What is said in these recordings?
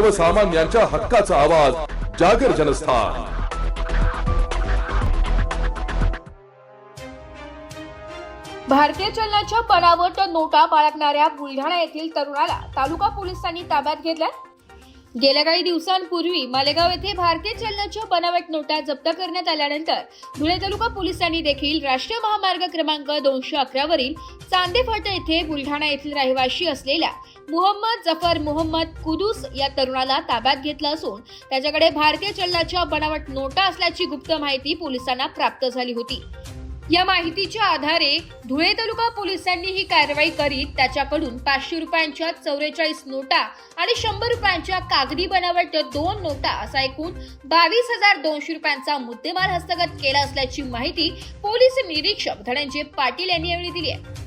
सर्वसामान्यांच्या हक्काचा आवाज जागर जनस्थान. भारतीय चलनाच्या बनावट नोटा बाळगणाऱ्या बुलढाणा येथील तरुणाला तालुका पोलिसांनी ताब्यात घेतल्या. गेल्या काही दिवसांपूर्वी मालेगाव येथे भारतीय चलनाच्या बनावट नोटा जप्त करण्यात आल्यानंतर धुळे तालुका पोलिसांनी देखील राष्ट्रीय महामार्ग क्रमांक दोनशे अकरावरील चांदे फाटा येथे बुलढाणा येथील रहिवाशी असलेल्या मुहम्मद जफर मुहम्मद कुदूस या तरुणाला ताब्यात घेतलं असून त्याच्याकडे भारतीय चलनाच्या बनावट नोटा असल्याची गुप्त माहिती पोलिसांना प्राप्त झाली होती. या माहितीच्या आधारे धुळे तालुका पोलिसांनी ही कारवाई करीत त्याच्याकडून पाचशे रुपयांच्या चौवेचाळीस नोटा आणि शंभर रुपयांच्या कागदी बनावट दोन नोटा असा एकूण बावीस हजार दोनशे रुपयांचा मुद्देमाल हस्तगत केला असल्याची माहिती पोलीस निरीक्षक धनंजय पाटील यांनी यावेळी दिली आहे.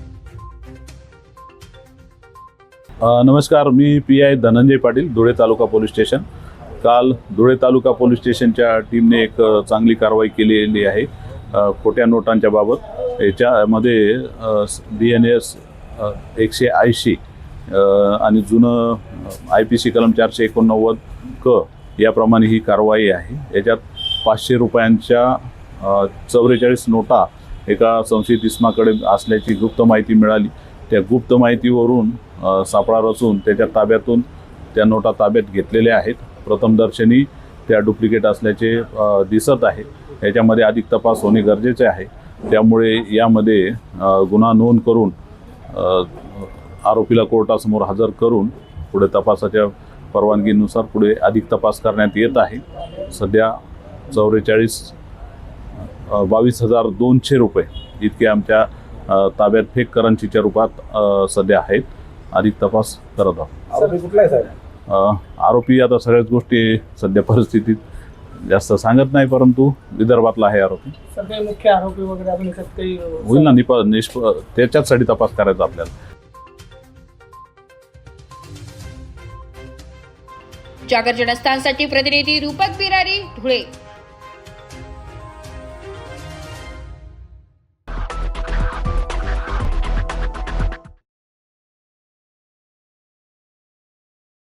नमस्कार मी P I Dhananjay Patil Dhule taluka police station. काल धुळे तालुका पोलीस स्टेशनच्या टीमने एक चांगली कारवाई केलेली आहे. खोट्या नोटांच्या बाबत याच्यामध्ये बी एन एस एकशे ऐंशी आणि जुनं आय पी सी कलम चारशे एकोणनव्वद क याप्रमाणे ही कारवाई आहे. याच्यात पाचशे रुपयांच्या चौवेचाळीस नोटा एका संशयित इस्माकडे असल्याची गुप्त माहिती मिळाली. त्या गुप्त माहितीवरून सापळा रचून त्याच्या ताब्यातून त्या नोटा ताब्यात घेतलेल्या आहेत. प्रथमदर्शनी त्या डुप्लिकेट असल्याचे दिसत आहे. याच्यामध्ये अधिक तपास होणे गरजेचे आहे. त्यामुळे यामध्ये गुन्हा नोंद करून आरोपीला कोर्टासमोर हजर करून पुढे तपासाच्या परवानगीनुसार पुढे अधिक तपास करण्यात येत आहे. सध्या चौवेचाळीस बावीस हजार दोनशे रुपये इतके आमच्या ताब्यात फेक करंचीच्या रूपात सध्या आहेत. अधिक तपास करत आहोत. कुठला आहे साहेब? आरोपी आता सगळ्याच गोष्टी सध्या परिस्थितीत जास्त सांगत नाही परंतु विदर्भातला आहे आरोपी. मुख्य आरोपी वगैरे आपण याच्यात काही होईल ना निप निष्प त्याच्याचसाठी तपास करायचा आपल्याला. जागर जनस्थानसाठी प्रतिनिधी रूपक बिरारी धुळे.